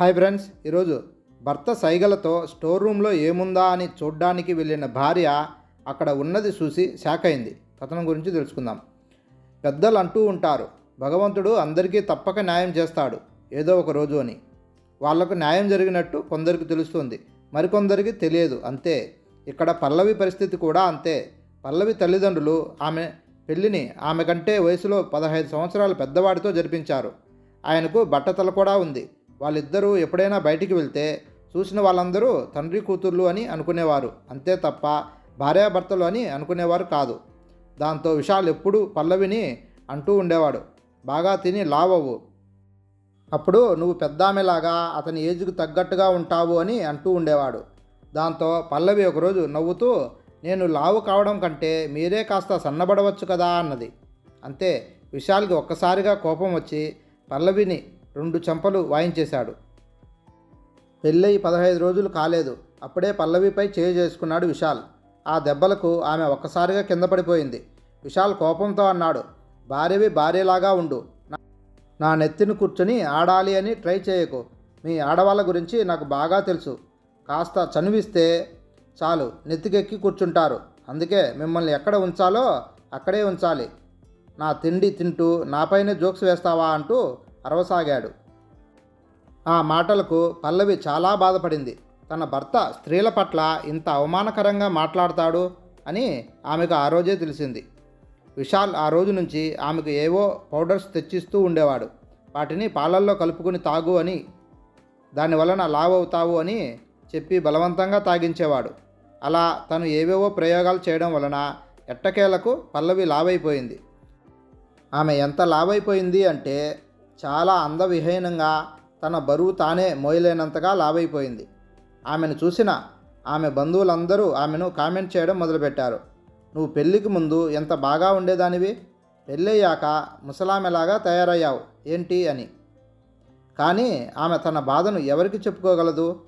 Hi friends ఈరోజు భర్త సైగలతో store రూమ్లో ఏముందా అని చూడ్డానికి వెళ్ళిన భార్య అక్కడ ఉన్నది చూసి షాక్ అయింది. కథనం గురించి తెలుసుకుందాం. పెద్దలు అంటూ ఉంటారు భగవంతుడు అందరికీ తప్పక న్యాయం చేస్తాడు ఏదో ఒక రోజు అని. వాళ్ళకు న్యాయం జరిగినట్టు కొందరికి తెలుస్తుంది మరికొందరికి తెలియదు అంతే. ఇక్కడ పల్లవి పరిస్థితి కూడా అంతే. పల్లవి తల్లిదండ్రులు ఆమె పెళ్ళిని ఆమె కంటే వయసులో పదహైదు సంవత్సరాల పెద్దవాడితో జరిపించారు. ఆయనకు బట్టతల కూడా ఉంది. వాళ్ళిద్దరూ ఎప్పుడైనా బయటికి వెళ్తే చూసిన వాళ్ళందరూ తండ్రి కూతుర్లు అని అనుకునేవారు. అంతే తప్ప భార్యాభర్తలు అని అనుకునేవారు కాదు. దాంతో విశాల్ ఎప్పుడూ పల్లవిని అంటూ ఉండేవాడు. బాగా తిని లావవు. అప్పుడు నువ్వు పెద్దామెలాగా అతని ఏజ్కు తగ్గట్టుగా ఉంటావు అని అంటూ ఉండేవాడు. దాంతో పల్లవి ఒకరోజు నవ్వుతూ నేను లావు కావడం కంటే మీరే కాస్త సన్నబడవచ్చు కదా అన్నది. అంతే విశాల్కి ఒక్కసారిగా కోపం వచ్చి పల్లవిని రెండు చెంపలు వాయించేశాడు. పెళ్ళయి పదహైదు రోజులు కాలేదు. అప్పుడే పల్లవిపై చేయి చేసుకున్నాడు విశాల్. ఆ దెబ్బలకు ఆమె ఒక్కసారిగా కింద పడిపోయింది. విశాల్ కోపంతో అన్నాడు భార్యవి భార్యలాగా ఉండు. నా- నా నెత్తిని కూర్చొని ఆడాలి అని ట్రై చేయకు. మీ ఆడవాళ్ళ గురించి నాకు బాగా తెలుసు. కాస్త చనువిస్తే చాలు. నెత్తికెక్కి కూర్చుంటారు. అందుకే మిమ్మల్ని ఎక్కడ ఉంచాలో అక్కడే ఉంచాలి. నా తిండి తింటూ నాపైనే జోక్స్ వేస్తావా అంటూ అరవసాగాడు. ఆ మాటలకు పల్లవి చాలా బాధపడింది. తన భర్త స్త్రీల పట్ల ఇంత అవమానకరంగా మాట్లాడతాడు అని ఆమెకు ఆ రోజే తెలిసింది. విశాల్ ఆ రోజు నుంచి ఆమెకు ఏవో పౌడర్స్ తెచ్చిస్తూ ఉండేవాడు. వాటిని పాలల్లో కలుపుకుని తాగు అని దాని వలన లావ్ అవుతావు అని చెప్పి బలవంతంగా తాగించేవాడు. అలా తను ఏవేవో ప్రయోగాలు చేయడం వలన ఎట్టకేలకు పల్లవి లావైపోయింది. ఆమె ఎంత లావైపోయింది అంటే చాలా అందవిహీనంగా తన బరువు తానే మోయలేనంతగా లావైపోయింది. ఆమెను చూసిన ఆమె బంధువులందరూ ఆమెను కామెంట్ చేయడం మొదలుపెట్టారు. నువ్వు పెళ్ళికి ముందు ఎంత బాగా ఉండేదానివి? పెళ్ళయ్యాక ముసలామెలాగా తయారయ్యావు. ఏంటి? అని. కానీ ఆమె తన బాధను ఎవరికి చెప్పుకోగలదు?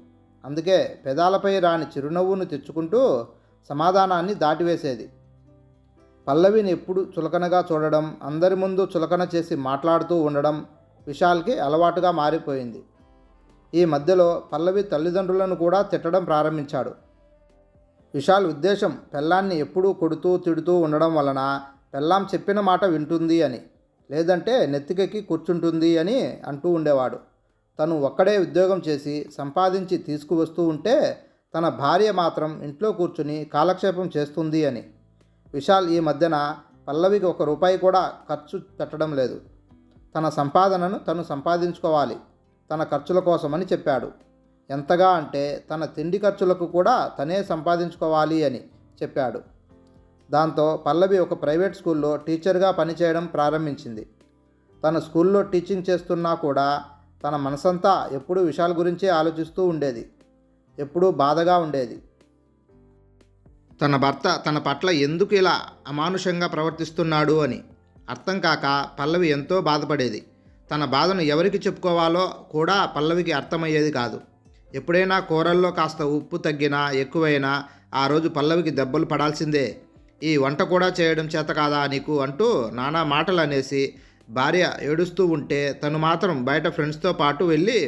అందుకే పెదాలపై రాని చిరునవ్వును తెచ్చుకుంటూ సమాధానాన్ని దాటివేసేది. పల్లవిని ఎప్పుడు చులకనగా చూడడం అందరి ముందు చులకన చేసి మాట్లాడుతూ ఉండడం విశాల్కి అలవాటుగా మారిపోయింది. ఈ మధ్యలో పల్లవి తల్లిదండ్రులను కూడా తిట్టడం ప్రారంభించాడు. విశాల్ ఉద్దేశం పెళ్ళాన్ని ఎప్పుడూ కొడుతూ తిడుతూ ఉండడం వలన పెళ్ళాం చెప్పిన మాట వింటుంది అని లేదంటే నెత్తికెక్కి కూర్చుంటుంది అని అంటూ ఉండేవాడు. తను ఒక్కడే ఉద్యోగం చేసి సంపాదించి తీసుకువస్తూ ఉంటే తన భార్య మాత్రం ఇంట్లో కూర్చుని కాలక్షేపం చేస్తుంది అని. విశాల్ ఈ మధ్యన పల్లవికి ఒక రూపాయి కూడా ఖర్చు పెట్టడం లేదు. తన సంపాదనను తను సంపాదించుకోవాలి తన ఖర్చుల కోసమని చెప్పాడు. ఎంతగా అంటే తన తిండి ఖర్చులకు కూడా తనే సంపాదించుకోవాలి అని చెప్పాడు. దాంతో పల్లవి ఒక ప్రైవేట్ స్కూల్లో టీచర్గా పనిచేయడం ప్రారంభించింది. తన స్కూల్లో టీచింగ్ చేస్తున్నా కూడా తన మనసంతా ఎప్పుడూ విషయాల గురించే ఆలోచిస్తూ ఉండేది. ఎప్పుడూ బాధగా ఉండేది. తన భర్త తన పట్ల ఎందుకు ఇలా అమానుషంగా ప్రవర్తిస్తున్నాడు అని అర్థం కాక పల్లవి ఎంతో బాధపడేది. తన బాధను ఎవరికి చెప్పుకోవాలో కూడా పల్లవికి అర్థమయ్యేది కాదు. ఎప్పుడైనా కూరల్లో కాస్త ఉప్పు తగ్గినా ఎక్కువైనా ఆ రోజు పల్లవికి దెబ్బలు పడాల్సిందే. ఈ వంట కూడా చేయడం చేత కాదా నీకు అంటూ నానా మాటలు అనేసి భార్య ఏడుస్తూ ఉంటే తను మాత్రం బయట ఫ్రెండ్స్తో పాటు వెళ్ళి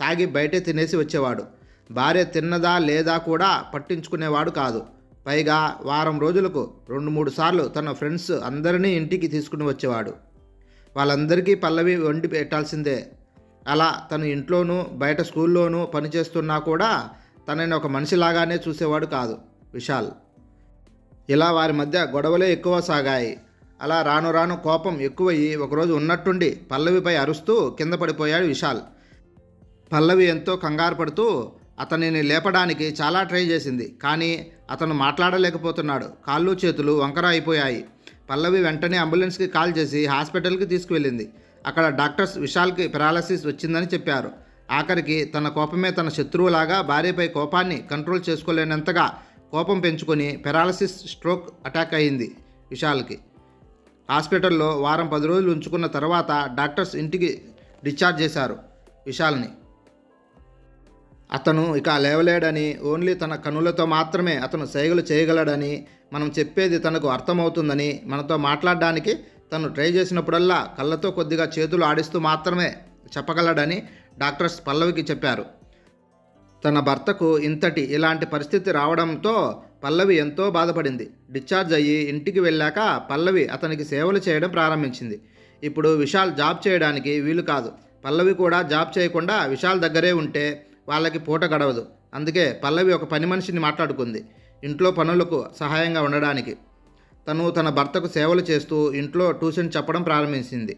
తాగి బయటే తినేసి వచ్చేవాడు. భార్య తిన్నదా లేదా కూడా పట్టించుకునేవాడు కాదు. పైగా వారం రోజులకు రెండు మూడు సార్లు తన ఫ్రెండ్స్ అందరినీ ఇంటికి తీసుకుని వచ్చేవాడు. వాళ్ళందరికీ పల్లవి వండి పెట్టాల్సిందే. అలా తను ఇంట్లోనూ బయట స్కూల్లోనూ పనిచేస్తున్నా కూడా తనని ఒక మనిషిలాగానే చూసేవాడు కాదు విశాల్. ఇలా వారి మధ్య గొడవలే ఎక్కువ సాగాయి. అలా రాను రాను కోపం ఎక్కువయ్యి ఒకరోజు ఉన్నట్టుండి పల్లవిపై అరుస్తూ కింద పడిపోయాడు విశాల్. పల్లవి ఎంతో కంగారు పడుతూ అతనిని లేపడానికి చాలా ట్రై చేసింది. కానీ అతను మాట్లాడలేకపోతున్నాడు. కాళ్ళు చేతులు వంకర అయిపోయాయి పల్లవి వెంటనే అంబులెన్స్కి కాల్ చేసి హాస్పిటల్కి తీసుకువెళ్ళింది. అక్కడ డాక్టర్స్ విశాల్కి పెరాలసిస్ వచ్చిందని చెప్పారు. ఆఖరికి తన కోపమే తన శత్రువులాగా భార్యపై కోపాన్ని కంట్రోల్ చేసుకోలేనంతగా కోపం పెంచుకొని పెరాలసిస్ స్ట్రోక్ అటాక్ అయింది విశాల్కి. హాస్పిటల్లో వారం పది రోజులు ఉంచుకున్న తర్వాత డాక్టర్స్ ఇంటికి డిశ్చార్జ్ చేశారు విశాల్ని. అతను ఇక లేవలేడని ఓన్లీ తన కనులతో మాత్రమే అతను సైగలు చేయగలడని మనం చెప్పేది తనకు అర్థమవుతుందని మనతో మాట్లాడడానికి తను ట్రై చేసినప్పుడల్లా కళ్ళతో కొద్దిగా చేతులు ఆడిస్తూ మాత్రమే చెప్పగలడని డాక్టర్స్ పల్లవికి చెప్పారు. తన భర్తకు ఇంతటి ఇలాంటి పరిస్థితి రావడంతో పల్లవి ఎంతో బాధపడింది. డిశ్చార్జ్ అయ్యి ఇంటికి వెళ్ళాక పల్లవి అతనికి సేవలు చేయడం ప్రారంభించింది. ఇప్పుడు విశాల్ జాబ్ చేయడానికి వీలు కాదు. పల్లవి కూడా జాబ్ చేయకుండా విశాల్ దగ్గరే ఉంటే వాళ్ళకి పూట గడవదు. అందుకే పల్లవి ఒక పని మనిషిని మాట్లాడుకుంది. ఇంట్లో పనులకు సహాయంగా ఉండడానికి. తను తన భర్తకు సేవలు చేస్తూ ఇంట్లో ట్యూషన్ చెప్పడం ప్రారంభించింది.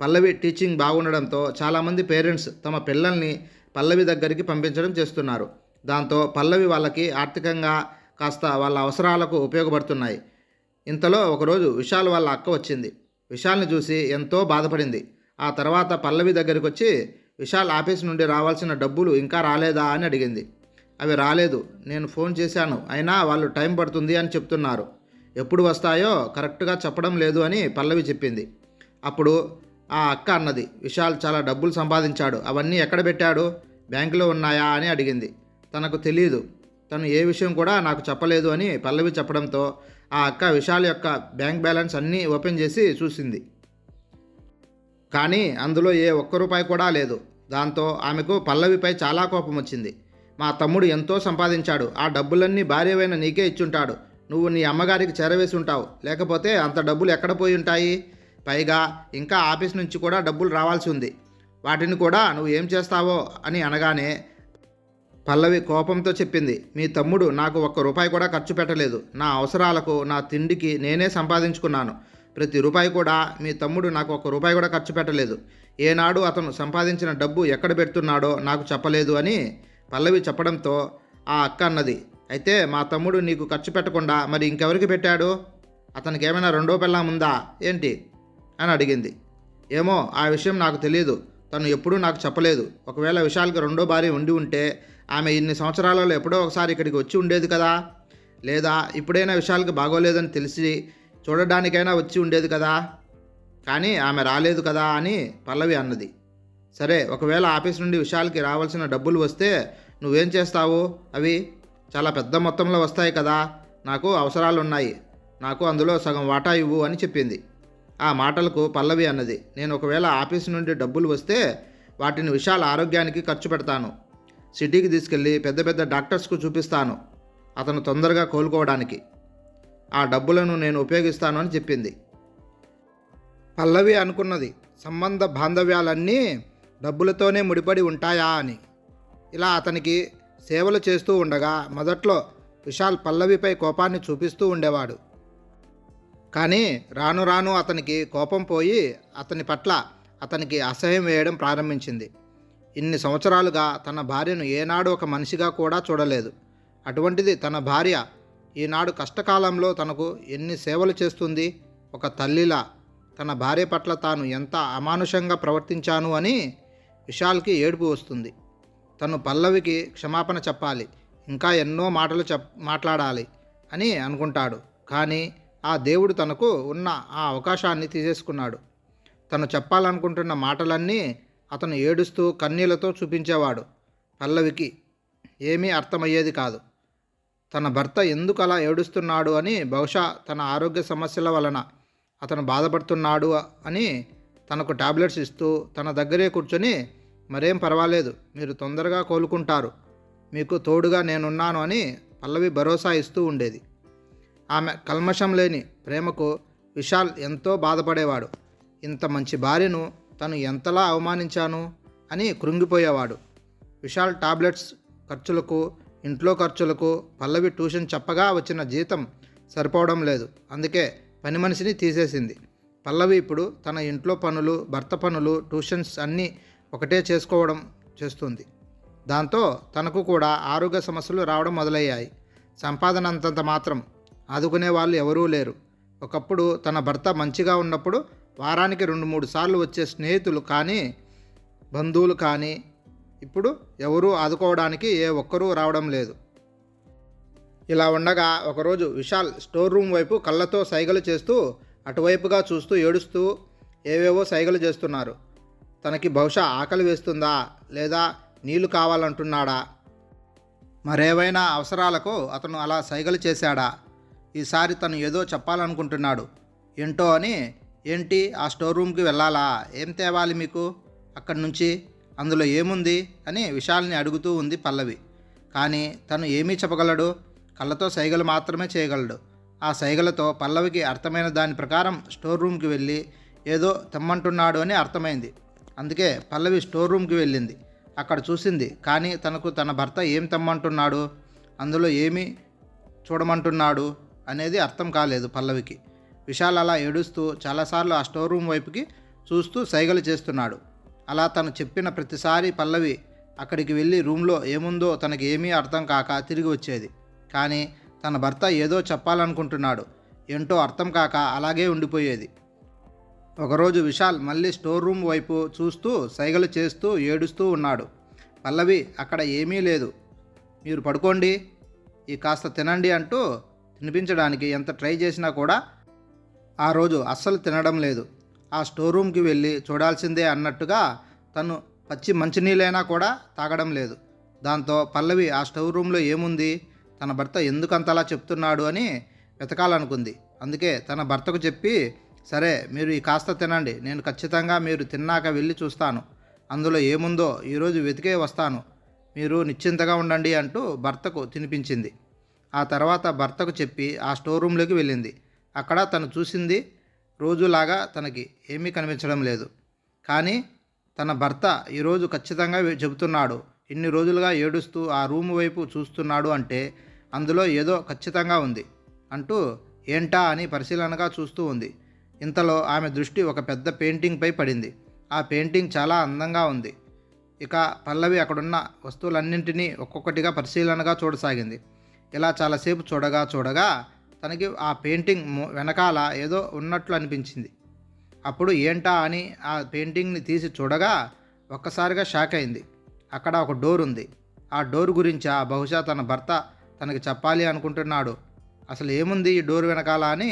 పల్లవి టీచింగ్ బాగుండడంతో చాలామంది పేరెంట్స్ తమ పిల్లల్ని పల్లవి దగ్గరికి పంపించడం చేస్తున్నారు. దాంతో పల్లవి వాళ్ళకి ఆర్థికంగా కాస్త వాళ్ళ అవసరాలకు ఉపయోగపడుతున్నాయి. ఇంతలో ఒకరోజు విశాల్ వాళ్ళ అక్క వచ్చింది. విశాల్ని చూసి ఎంతో బాధపడింది. ఆ తర్వాత పల్లవి దగ్గరికి వచ్చి విశాల్ ఆఫీస్ నుండి రావాల్సిన డబ్బులు ఇంకా రాలేదా అని అడిగింది. అవి రాలేదు. నేను ఫోన్ చేశాను. అయినా వాళ్ళు టైం పడుతుంది అని చెప్తున్నారు. ఎప్పుడు వస్తాయో కరెక్ట్గా చెప్పడం లేదు అని పల్లవి చెప్పింది. అప్పుడు ఆ అక్క అన్నది విశాల్ చాలా డబ్బులు సంపాదించాడు. అవన్నీ ఎక్కడ పెట్టాడు? బ్యాంకులో ఉన్నాయా? అని అడిగింది. తనకు తెలియదు తను ఏ విషయం కూడా నాకు చెప్పలేదు అని పల్లవి చెప్పడంతో ఆ అక్క విశాల్ యొక్క బ్యాంక్ బ్యాలెన్స్ అన్నీ ఓపెన్ చేసి చూసింది. కానీ అందులో ఏ ఒక్క రూపాయి కూడా లేదు. దాంతో ఆమెకు పల్లవిపై చాలా కోపం వచ్చింది. మా తమ్ముడు ఎంతో సంపాదించాడు. ఆ డబ్బులన్నీ భార్యవైన నీకే ఇచ్చుంటాడు. నువ్వు నీ అమ్మగారికి చేరవేసి ఉంటావు లేకపోతే అంత డబ్బులు ఎక్కడ పోయి ఉంటాయి? పైగా ఇంకా ఆఫీస్ నుంచి కూడా డబ్బులు రావాల్సి ఉంది. వాటిని కూడా నువ్వు ఏం చేస్తావో అని అనగానే పల్లవి కోపంతో చెప్పింది. మీ తమ్ముడు నాకు ఒక్క రూపాయి కూడా ఖర్చు పెట్టలేదు. నా అవసరాలకు నా తిండికి నేనే సంపాదించుకున్నాను. ప్రతి రూపాయి కూడా మీ తమ్ముడు నాకు ఒక రూపాయి కూడా ఖర్చు పెట్టలేదు. ఏనాడు అతను సంపాదించిన డబ్బు ఎక్కడ పెడుతున్నాడో నాకు చెప్పలేదు అని పల్లవి చెప్పడంతో ఆ అక్క అన్నది అయితే మా తమ్ముడు నీకు ఖర్చు పెట్టకుండా మరి ఇంకెవరికి పెట్టాడు? అతనికి ఏమైనా రెండో పెళ్ళం ఉందా ఏంటి? అని అడిగింది. ఏమో ఆ విషయం నాకు తెలియదు తను ఎప్పుడూ నాకు చెప్పలేదు. ఒకవేళ విశాల్కి రెండో భార్య ఉండి ఉంటే ఆమె ఇన్ని సంవత్సరాలలో ఎప్పుడో ఒకసారి ఇక్కడికి వచ్చి ఉండేది కదా? లేదా ఇప్పుడైనా విశాల్కి బాగోలేదని తెలిసి చూడడానికైనా వచ్చి ఉండేది కదా. కానీ ఆమె రాలేదు కదా అని పల్లవి అన్నది. సరే ఒకవేళ ఆఫీస్ నుండి విశాల్కి రావాల్సిన డబ్బులు వస్తే నువ్వేం చేస్తావు? అవి చాలా పెద్ద మొత్తంలో వస్తాయి కదా. నాకు అవసరాలు ఉన్నాయి నాకు అందులో సగం వాటా ఇవ్వు అని చెప్పింది. ఆ మాటలకు పల్లవి అన్నది. నేను ఒకవేళ ఆఫీస్ నుండి డబ్బులు వస్తే వాటిని విశాల్ ఆరోగ్యానికి ఖర్చు పెడతాను. సిటీకి తీసుకెళ్ళి పెద్ద పెద్ద డాక్టర్స్కు చూపిస్తాను. అతను తొందరగా కోలుకోవడానికి. ఆ డబ్బులను నేను ఉపయోగిస్తాను అని చెప్పింది. పల్లవి అనుకున్నది సంబంధ బాంధవ్యాలన్నీ డబ్బులతోనే ముడిపడి ఉంటాయా అని. ఇలా అతనికి సేవలు చేస్తూ ఉండగా మొదట్లో విశాల్ పల్లవిపై కోపాన్ని చూపిస్తూ ఉండేవాడు. కానీ రాను రాను అతనికి కోపం పోయి అతని పట్ల అతనికి అసహ్యం వేయడం ప్రారంభించింది. ఇన్ని సంవత్సరాలుగా తన భార్యను ఏనాడు ఒక మనిషిగా కూడా చూడలేదు. అటువంటిది తన భార్య ఈనాడు కష్టకాలంలో తనకు ఎన్ని సేవలు చేస్తుంది? ఒక తల్లిలా తన భార్య పట్ల తాను ఎంత అమానుషంగా ప్రవర్తించాను అని విశాల్కి ఏడుపు వస్తుంది. తను పల్లవికి క్షమాపణ చెప్పాలి ఇంకా ఎన్నో మాటలు చెప్ మాట్లాడాలి అని అనుకుంటాడు. కానీ ఆ దేవుడు తనకు ఉన్న ఆ అవకాశాన్ని తీసేసుకున్నాడు. తను చెప్పాలనుకుంటున్న మాటలన్నీ అతను ఏడుస్తూ కన్నీళ్ళతో చూపించేవాడు. పల్లవికి ఏమీ అర్థమయ్యేది కాదు. తన భర్త ఎందుకు అలా ఏడుస్తున్నాడు అని బహుశా తన ఆరోగ్య సమస్యల వలన అతను బాధపడుతున్నాడు అని తనకు టాబ్లెట్స్ ఇస్తూ తన దగ్గరే కూర్చొని మరేం పర్వాలేదు మీరు తొందరగా కోలుకుంటారు. మీకు తోడుగా నేనున్నాను అని పల్లవి భరోసా ఇస్తూ ఉండేది. ఆమె కల్మషం లేని ప్రేమకు విశాల్ ఎంతో బాధపడేవాడు. ఇంత మంచి భార్యను తను ఎంతలా అవమానించాను అని కృంగిపోయేవాడు. విశాల్ టాబ్లెట్స్ ఖర్చులకు ఇంట్లో ఖర్చులకు పల్లవి ట్యూషన్ చెప్పగా వచ్చిన జీతం సరిపోవడం లేదు. అందుకే పని మనిషిని తీసేసింది. పల్లవి ఇప్పుడు తన ఇంట్లో పనులు భర్త పనులు ట్యూషన్స్ అన్నీ ఒకటే చేసుకోవడం చేస్తుంది. దాంతో తనకు కూడా ఆరోగ్య సమస్యలు రావడం మొదలయ్యాయి. సంపాదన అంతంత మాత్రం ఆదుకునే వాళ్ళు ఎవరూ లేరు. ఒకప్పుడు తన భర్త మంచిగా ఉన్నప్పుడు వారానికి రెండు మూడు సార్లు వచ్చే స్నేహితులు కానీ బంధువులు కానీ ఇప్పుడు ఎవరూ ఆదుకోవడానికి ఏ ఒక్కరూ రావడం లేదు. ఇలా ఉండగా ఒకరోజు విశాల్ స్టోర్ రూమ్ వైపు కళ్ళతో సైగలు చేస్తూ అటువైపుగా చూస్తూ ఏడుస్తూ ఏవేవో సైగలు చేస్తున్నారు. తనకి బహుశా ఆకలి వేస్తుందా లేదా నీళ్ళు కావాలంటున్నాడా? మరేవైనా అవసరాలకు అతను అలా సైగలు చేశాడా? ఈసారి తను ఏదో చెప్పాలనుకుంటున్నాడు. ఏంటో అని ఏంటి? ఆ స్టోర్ రూమ్కి వెళ్ళాలా? ఏం తేవాలి మీకు? అక్కడి నుంచి అందులో ఏముంది అని విశాల్ని అడుగుతూ ఉంది పల్లవి. కానీ తను ఏమీ చెప్పగలడు? కళ్ళతో సైగలు మాత్రమే చేయగలడు. ఆ సైగలతో పల్లవికి అర్థమైన దాని ప్రకారం స్టోర్ రూమ్కి వెళ్ళి ఏదో తెమ్మంటున్నాడు అని అర్థమైంది. అందుకే పల్లవి స్టోర్ రూమ్కి వెళ్ళింది. అక్కడ చూసింది. కానీ తనకు తన భర్త ఏం తెమ్మంటున్నాడు? అందులో ఏమి చూడమంటున్నాడు? అనేది అర్థం కాలేదు పల్లవికి. విశాల్ అలా ఏడుస్తూ చాలాసార్లు ఆ స్టోర్ రూమ్ వైపుకి చూస్తూ సైగలు చేస్తున్నాడు. అలా తను చెప్పిన ప్రతిసారి పల్లవి అక్కడికి వెళ్ళి రూమ్లో ఏముందో తనకి ఏమీ అర్థం కాక తిరిగి వచ్చేది. కానీ తన భర్త ఏదో చెప్పాలనుకుంటున్నాడు. ఏంటో అర్థం కాక అలాగే ఉండిపోయేది. ఒకరోజు విశాల్ మళ్ళీ స్టోర్ రూమ్ వైపు చూస్తూ సైగలు చేస్తూ ఏడుస్తూ ఉన్నాడు. పల్లవి అక్కడ ఏమీ లేదు. మీరు పడుకోండి. ఈ కాస్త తినండి అంటూ తినిపించడానికి ఎంత ట్రై చేసినా కూడా ఆ రోజు అస్సలు తినడం లేదు. ఆ స్టోర్ రూమ్కి వెళ్ళి చూడాల్సిందే అన్నట్టుగా తను పచ్చి మంచినీళ్ళైనా కూడా తాగడం లేదు. దాంతో పల్లవి ఆ స్టోర్ రూమ్లో ఏముంది? తన భర్త ఎందుకంతలా చెప్తున్నాడు అని వెతకాలనుకుంది. అందుకే తన భర్తకు చెప్పి సరే మీరు ఈ కాస్త తినండి. నేను ఖచ్చితంగా మీరు తిన్నాక వెళ్ళి చూస్తాను. అందులో ఏముందో ఈరోజు వెతికే వస్తాను. మీరు నిశ్చింతగా ఉండండి అంటూ భర్తకు తినిపించింది. ఆ తర్వాత భర్తకు చెప్పి ఆ స్టోర్ రూమ్లోకి వెళ్ళింది. అక్కడ తను చూసింది రోజులాగా తనకి ఏమీ కనిపించడం లేదు. కానీ తన భర్త ఈరోజు ఖచ్చితంగా చెబుతున్నాడు ఇన్ని రోజులుగా ఏడుస్తూ ఆ రూమ్ వైపు చూస్తున్నాడు అంటే అందులో ఏదో ఖచ్చితంగా ఉంది అంటూ ఏంటా అని పరిశీలనగా చూస్తూ ఉంది. ఇంతలో ఆమె దృష్టి ఒక పెద్ద పెయింటింగ్పై పడింది. ఆ పెయింటింగ్ చాలా అందంగా ఉంది. ఇక పల్లవి అక్కడున్న వస్తువులన్నింటినీ ఒక్కొక్కటిగా పరిశీలనగా చూడసాగింది. ఇలా చాలాసేపు చూడగా చూడగా తనకి ఆ పెయింటింగ్ వెనకాల ఏదో ఉన్నట్లు అనిపించింది. అప్పుడు ఏంటా అని ఆ పెయింటింగ్ని తీసి చూడగా ఒక్కసారిగా షాక్ అయింది. అక్కడ ఒక డోర్ ఉంది. ఆ డోర్ గురించి? ఆ బహుశా తన భర్త తనకి చెప్పాలి అనుకుంటున్నాడు. అసలు ఏముంది ఈ డోర్ వెనకాల అని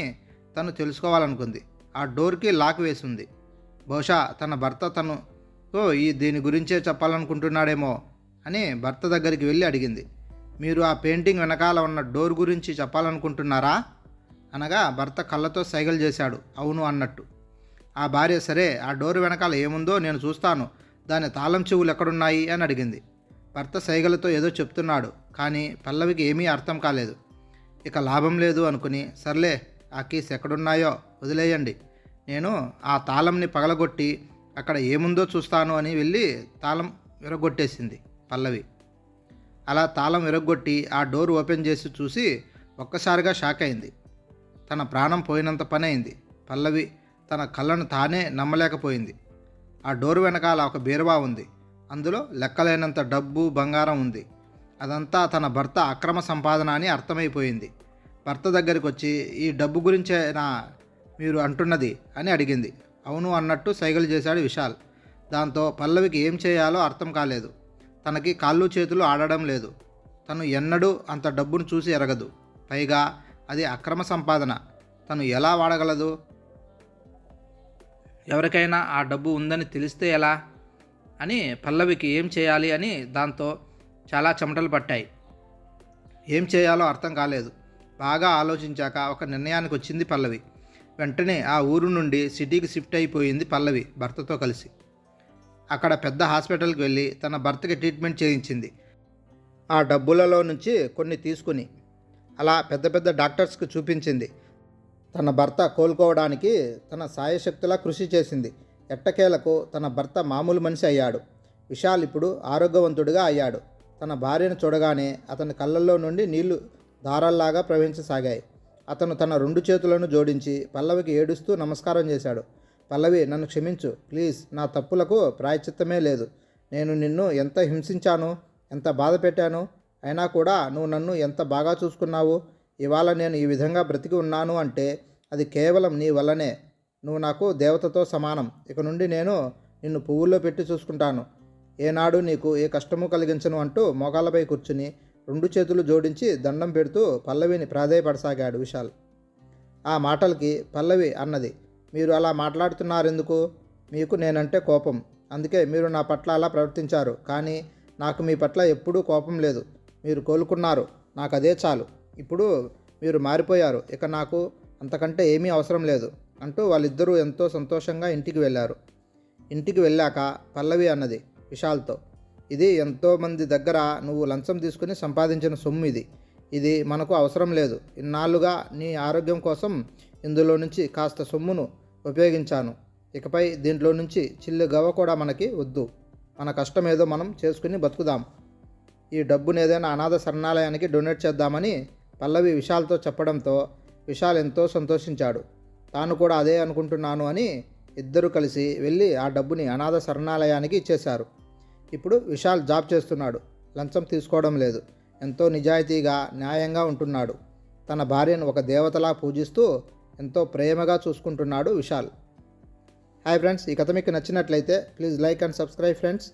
తను తెలుసుకోవాలనుకుంది. ఆ డోర్కి లాక్ వేసి ఉంది బహుశా తన భర్త తను ఈ దీని గురించే చెప్పాలనుకుంటున్నాడేమో అని భర్త దగ్గరికి వెళ్ళి అడిగింది. మీరు ఆ పెయింటింగ్ వెనకాల ఉన్న డోర్ గురించి చెప్పాలనుకుంటున్నారా? అనగా భర్త కళ్ళతో సైగలు చేశాడు. అవును అన్నట్టు. ఆ భార్య సరే ఆ డోర్ వెనకాల ఏముందో నేను చూస్తాను. దాని తాళం చెవులు ఎక్కడున్నాయి? అని అడిగింది. భర్త సైగలతో ఏదో చెప్తున్నాడు కానీ పల్లవికి ఏమీ అర్థం కాలేదు. ఇక లాభం లేదు అనుకుని సర్లే ఆ కీస్ ఎక్కడున్నాయో వదిలేయండి. నేను ఆ తాళంని పగలగొట్టి అక్కడ ఏముందో చూస్తాను అని వెళ్ళి తాళం విరగొట్టేసింది పల్లవి. అలా తాళం విరగొట్టి ఆ డోర్ ఓపెన్ చేసి చూసి ఒక్కసారిగా షాక్ అయింది. తన ప్రాణం పోయినంత పని అయింది. పల్లవి తన కళ్ళను తానే నమ్మలేకపోయింది. ఆ డోర్ వెనకాల ఒక బీరువా ఉంది. అందులో లెక్కలేనంత డబ్బు బంగారం ఉంది. అదంతా తన భర్త అక్రమ సంపాదన అని అర్థమైపోయింది. భర్త దగ్గరికి వచ్చి ఈ డబ్బు గురించేనా మీరు అంటున్నది అని అడిగింది. అవును అన్నట్టు సైగలు చేశాడు విశాల్. దాంతో పల్లవికి ఏం చేయాలో అర్థం కాలేదు. తనకి కాళ్ళు చేతులు ఆడడం లేదు. తను ఎన్నడూ అంత డబ్బును చూసి ఎరగదు. పైగా అది అక్రమ సంపాదన. తను ఎలా వాడగలదు? ఎవరికైనా ఆ డబ్బు ఉందని తెలిస్తే ఎలా? అని పల్లవికి ఏం చేయాలి అని దాంతో చాలా చెమటలు పట్టాయి. ఏం చేయాలో అర్థం కాలేదు. బాగా ఆలోచించాక ఒక నిర్ణయానికి వచ్చింది పల్లవి. వెంటనే ఆ ఊరు నుండి సిటీకి షిఫ్ట్ అయిపోయింది పల్లవి భర్తతో కలిసి. అక్కడ పెద్ద హాస్పిటల్కి వెళ్ళి తన భర్తకి ట్రీట్మెంట్ చేయించింది. ఆ డబ్బులలో నుంచి కొన్ని తీసుకుని అలా పెద్ద పెద్ద డాక్టర్స్కి చూపించింది. తన భర్త కోలుకోవడానికి తన సాయశక్తులా కృషి చేసింది. ఎట్టకేలకు తన భర్త మామూలు మనిషి అయ్యాడు. విశాల్ ఇప్పుడు ఆరోగ్యవంతుడిగా అయ్యాడు. తన భార్యను చూడగానే అతని కళ్ళల్లో నుండి నీళ్ళు దారాల్లాగా ప్రవహించసాగాయి. అతను తన రెండు చేతులను జోడించి పల్లవికి ఏడుస్తూ నమస్కారం చేశాడు. పల్లవి నన్ను క్షమించు. ప్లీజ్ నా తప్పులకు ప్రాయచిత్తమే లేదు. నేను నిన్ను ఎంత హింసించాను ఎంత బాధ పెట్టాను అయినా కూడా నువ్వు నన్ను ఎంత బాగా చూసుకున్నావు? ఇవాళ నేను ఈ విధంగా బ్రతికి ఉన్నాను అంటే అది కేవలం నీ వల్లనే. నువ్వు నాకు దేవతతో సమానం. ఇక నుండి నేను నిన్ను పువ్వుల్లో పెట్టి చూసుకుంటాను. ఏనాడు నీకు ఏ కష్టము కలిగించను అంటూ మోకాళ్ళపై కూర్చుని రెండు చేతులు జోడించి దండం పెడుతూ పల్లవిని ప్రాధేయపడసాగాడు విశాల్. ఆ మాటలకి పల్లవి అన్నది మీరు అలా మాట్లాడుతున్నారెందుకు? మీకు నేనంటే కోపం. అందుకే మీరు నా పట్ల అలా ప్రవర్తించారు. కానీ నాకు మీ పట్ల ఎప్పుడూ కోపం లేదు. మీరు కోలుకున్నారు. నాకు అదే చాలు. ఇప్పుడు మీరు మారిపోయారు. ఇక నాకు అంతకంటే ఏమీ అవసరం లేదు అంటూ వాళ్ళిద్దరూ ఎంతో సంతోషంగా ఇంటికి వెళ్ళారు. ఇంటికి వెళ్ళాక పల్లవి అన్నది విశాల్తో ఇది ఎంతోమంది దగ్గర నువ్వు లంచం తీసుకుని సంపాదించిన సొమ్ము ఇది. ఇది మనకు అవసరం లేదు. ఇన్నాళ్ళుగా నీ ఆరోగ్యం కోసం ఇందులో నుంచి కాస్త సొమ్మును ఉపయోగించాను. ఇకపై దీంట్లో నుంచి చిల్లు గవ్వ కూడా మనకి వద్దు. మన కష్టం ఏదో మనం చేసుకుని బతుకుదాం. ఈ డబ్బును ఏదైనా అనాథ శరణాలయానికి డొనేట్ చేద్దామని పల్లవి విశాల్తో చెప్పడంతో విశాల్ ఎంతో సంతోషించాడు. తాను కూడా అదే అనుకుంటున్నాను అని ఇద్దరు కలిసి వెళ్ళి ఆ డబ్బుని అనాథ శరణాలయానికి ఇచ్చేశారు. ఇప్పుడు విశాల్ జాబ్ చేస్తున్నాడు. లంచం తీసుకోవడం లేదు. ఎంతో నిజాయితీగా న్యాయంగా ఉంటున్నాడు. తన భార్యను ఒక దేవతలా పూజిస్తూ ఎంతో ప్రేమగా చూసుకుంటున్నాడు విశాల్. హాయ్ ఫ్రెండ్స్ ఈ కథ మీకు నచ్చినట్లయితే please like and subscribe friends